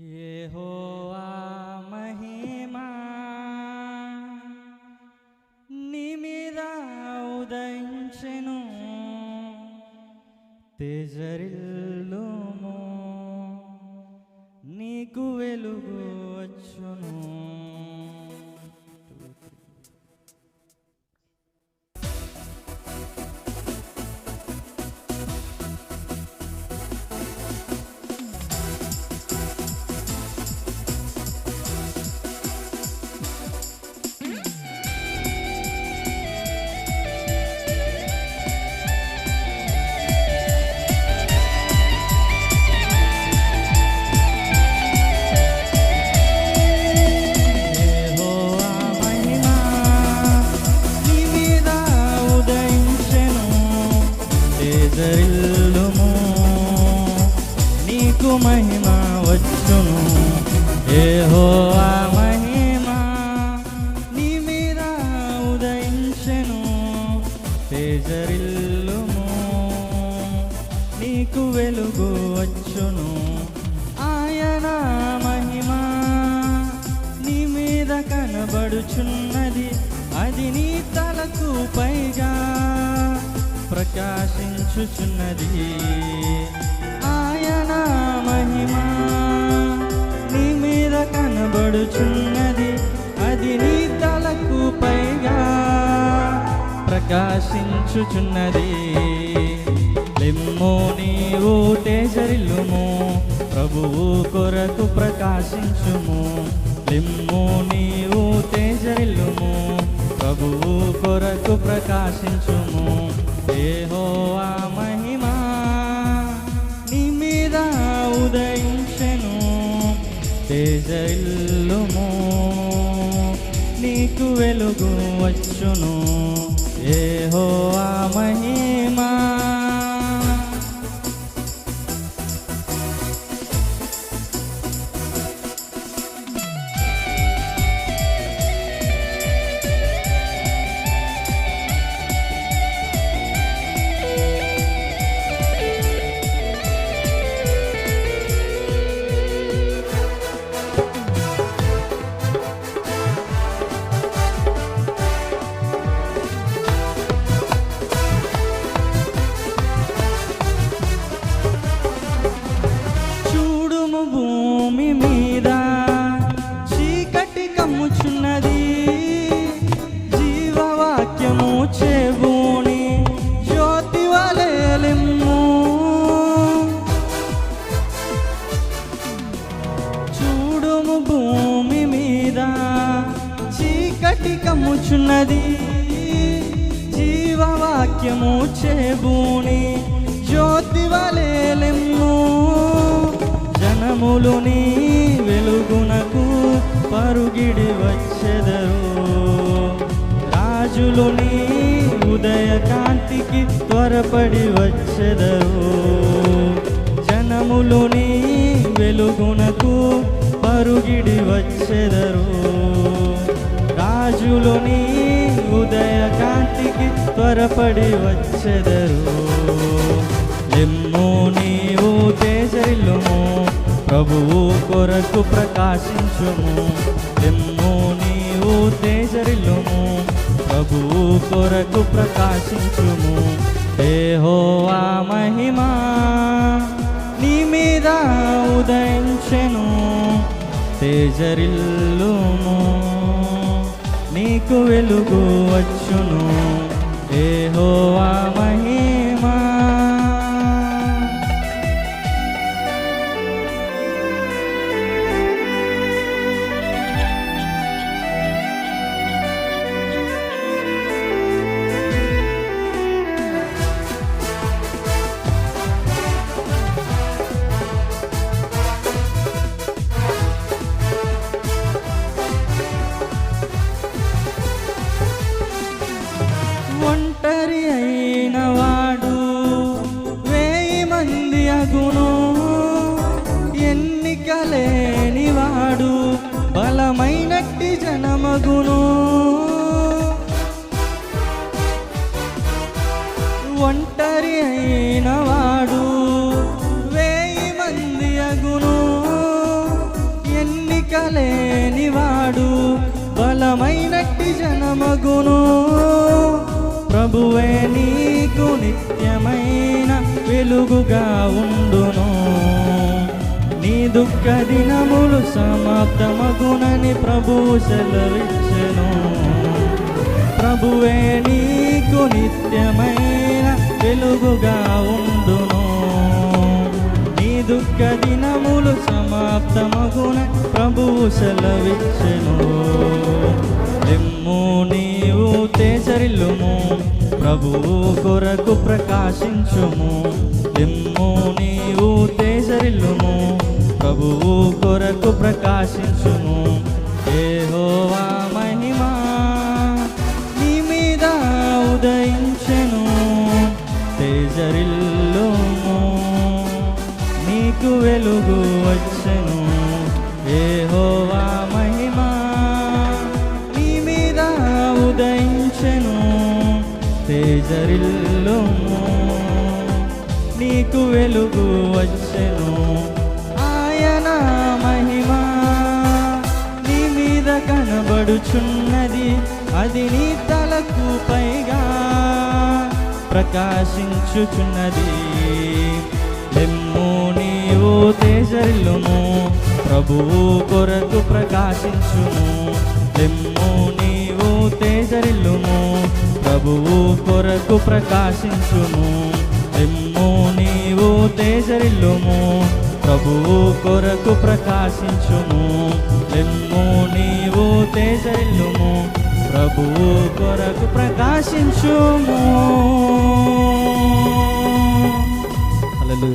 Yeah. మహిమ వచ్చును. యెహోవా మహిమా నీ మీద ఉదయించెను. తేజరిల్లుము నీకు వెలుగు వచ్చును. ఆయన మహిమా నీ మీద కనబడుచున్నది. అది నీ తలకు పైగా ప్రకాశించుచున్నది. ఆయన మహిమా. నీ మీద కనబడుచున్నది అది నీ తలకు పైగా ప్రకాశించుచున్నది. లెమ్ము నీవు తేజరిల్లుము ప్రభువు కొరకు ప్రకాశించుము. లిమ్ము నీవు తేజరిల్లుము ప్రభువు కొరకు ప్రకాశించుము. ఏ హో ఆమె జల్లుము నీకు వెలుగు వచ్చును. ఏ హో మహిమా జీవవాక్యము జ్యోతి వలెలిమ్ము చూడుము భూమి మీద చీకటి కమ్ముచున్నది. జీవవాక్యము చెబుని జ్యోతి వలెలిమ్ము జనములు నీ వెలుగునకు పరుగిడి వచ్చెదరు. రాజులు నీ ఉదయ కాంతికి త్వరపడి వచ్చెదరు. జనములు నీ వెలుగునకు పరుగిడి వచ్చెదరు. రాజులు నీ ఉదయ కాంతికి త్వరపడి వచ్చెదరు. ఎమ్మో నీవు తేజరిల్లుము ప్రభువు కొరకు ప్రకాశించుము. ఎమ్మో నీవు తేజరిల్లుము ప్రభు కొరకు ప్రకాశించుము. దేహోవా మహిమా నీ మీద ఉదయించెను. తేజరిల్లుము నీకు వెలుగు వచ్చును. హోవా మహిమా జనమగును. ఒంటరి అయిన వాడు వేయి మంది అగును. లేనివాడు బలమైనట్టి జనమగును. ప్రభువే నీకు నిత్యమైన వెలుగుగా ఉండును. దుఃఖ దినములు సమాప్తమగునని ప్రభువు సెలవిచ్చెను. ప్రభువే నీకు నిత్యమైన వెలుగుగా ఉండును. నీ దుఃఖ దినములు సమాప్తమగున ప్రభువు సెలవిచ్చెను. ఎమ్ము నీవు తేజరిల్లుము ప్రభువు కొరకు ప్రకాశించుము. ఎమ్ము ఆశించును. ఏహోవా మహిమా నీ మీద ఉదయించెను. తేజరిల్లుము నీకు వెలుగు వచ్చెను. ఏహోవా మహిమా నీ మీద ఉదయించెను. తేజరిల్లుము నీకు వెలుగు వచ్చెను. ఆయన మహిమా కనబడుచున్నది. అది నీ తలకు పైగా ప్రకాశించుచున్నది. లెమ్ము నీవు తేజరిల్లుము ప్రభువు కొరకు ప్రకాశించుము. ఎమ్ము నీవు తేజరిల్లుము ప్రభువు కొరకు ప్రకాశించుము. ఎమ్ము నీవు తేజరిల్లుము ప్రభువు కొరకు ప్రకాశించుము. ఎమ్ము నీవు ప్రభువు కొరకు ప్రకాశించుము. అలలు